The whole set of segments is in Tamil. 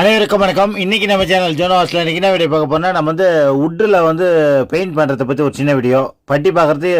அனைவருக்கும் வணக்கம். இன்னைக்கு நம்ம சேனல் ஜோனோவாஸில் இன்னைக்கு என்ன வீடியோ பார்க்க போனால் நம்ம வந்து உட்டில் வந்து பெயிண்ட் பண்ணுறதை பற்றி ஒரு சின்ன வீடியோ. பட்டி பார்க்குறது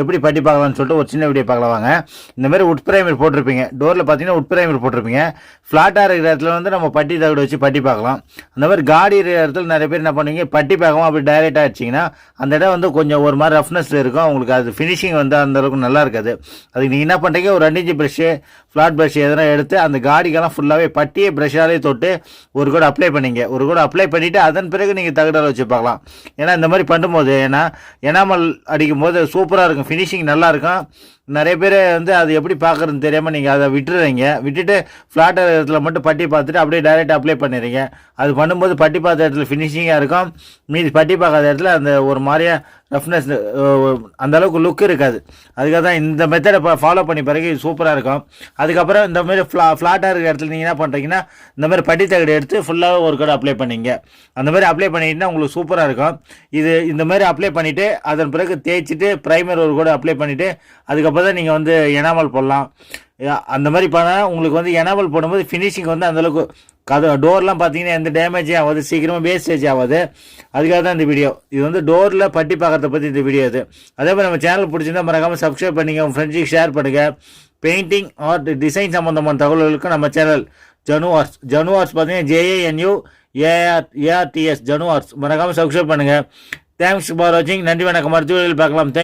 எப்படி பட்டி பார்க்கலாம்னு சொல்லிட்டு ஒரு சின்ன வீடியோ பார்க்கலாம் வாங்க. இந்த மாதிரி உட் பிரைமர் போட்டிருப்பீங்க. டோரில் பார்த்தீங்கன்னா உட் பிரைமர் போட்டிருப்பீங்க. ஃப்ளாட்டாக இருக்கிற இடத்துல வந்து நம்ம பட்டி தகடு வச்சு பட்டி பார்க்கலாம். அந்த மாதிரி காடி இருக்கிற இடத்துல நிறைய பேர் என்ன பண்ணுவீங்க? பட்டி பார்க்காம அப்படி டைரெக்டாக அடிச்சிங்கன்னா அந்த இடம் வந்து கொஞ்சம் ஒரு மாதிரி ரஃப்னஸ் இருக்கும். உங்களுக்கு அது ஃபினிஷிங் வந்து அந்தளவுக்கு நல்லா இருக்காது. அதுக்கு நீங்கள் என்ன பண்ணுறீங்க ஒரு ரெண்டு இன்ச்சு ப்ரஷ்ஷு ஃப்ளாட் ப்ரஷ் எதனா எடுத்து அந்த காடிக்கெல்லாம் ஃபுல்லாகவே பட்டியை ப்ரஷ்ஷாலே தொட்டு ஒரு கூட அப்ளை பண்ணீங்க. ஒரு கூட அப்ளை பண்ணிவிட்டு அதன் பிறகு நீங்கள் தகடால் வச்சு பார்க்கலாம். ஏன்னா இந்த மாதிரி பண்ணும்போது ஏன்னா எனாமல் அடிக்கும் போது சூப்பராக இருக்கும். ஃபினிஷிங் நல்லாயிருக்கும் நிறைய பேர் வந்து அது எப்படி பார்க்குறதுன்னு தெரியாமல் நீங்கள் அதை விட்டுறீங்க. விட்டுட்டு ஃப்ளாட் இடத்துல மட்டும் பட்டி பார்த்துட்டு அப்படியே டைரெக்டாக அப்ளை பண்ணிடுறீங்க. அது பண்ணும்போது பட்டி பார்த்த இடத்துல ஃபினிஷிங்காக இருக்கும். மீதி பட்டி பார்க்காத இடத்துல அந்த ஒரு மாதிரியா ரஃப்னஸ் அந்த அளவுக்கு லுக் இருக்காது. அதுக்காக தான் இந்த மெத்தடை ஃபாலோ பண்ணி பிறகு சூப்பராக இருக்கும். அதுக்கப்புறம் இந்த மாதிரி ஃப்ளா ஃப்ளாட்டாக இருக்கிற இடத்துல நீங்கள் என்ன பண்ணுறீங்கன்னா இந்த மாதிரி பட்டி தகடு எடுத்து ஃபுல்லாக ஒரு கடை அப்ளை பண்ணிங்க. அந்த மாதிரி அப்ளை பண்ணிட்டீங்கன்னா உங்களுக்கு சூப்பராக இருக்கும். இது இந்த மாதிரி அப்ளை பண்ணிவிட்டு அதன் பிறகு தேய்ச்சிட்டு ப்ரைமர் ஒரு கூட அப்ளை பண்ணிவிட்டு அதுக்கப்புறம் அப்போ தான் நீங்கள் வந்து எனாமல் போடலாம். அந்த மாதிரி பண்ணால் உங்களுக்கு வந்து எனாமல் போடும்போது ஃபினிஷிங் வந்து அந்தளவுக்கு கதை டோர்லாம் பார்த்தீங்கன்னா எந்த டேமேஜும் ஆகாது சீக்கிரமாக வேஸ்டேஜ் ஆகாது. அதுக்காக தான் இந்த வீடியோ இது வந்து டோரில் பட்டி பார்க்கறத பற்றி இந்த வீடியோ இது. அதே மாதிரி நம்ம சேனல் பிடிச்சிருந்தா மறக்காமல் சப்ஸ்கிரைப் பண்ணிங்க உங்கள் ஃப்ரெண்ட்ஸுக்கு ஷேர் பண்ணுங்கள் பெயிண்டிங் ஆர்ட் டிசைன் சம்மந்தமான தகவல்களுக்கு நம்ம channel Janu arts Janu arts பார்த்தீங்கன்னா J A N U A R A R T S Janu arts மறக்காமல் சப்ஸ்கிரைப் பண்ணுங்கள் தேங்க்ஸ் ஃபார் வாட்சிங் நன்றி வணக்கம். மருத்துவர்கள் பார்க்கலாம்.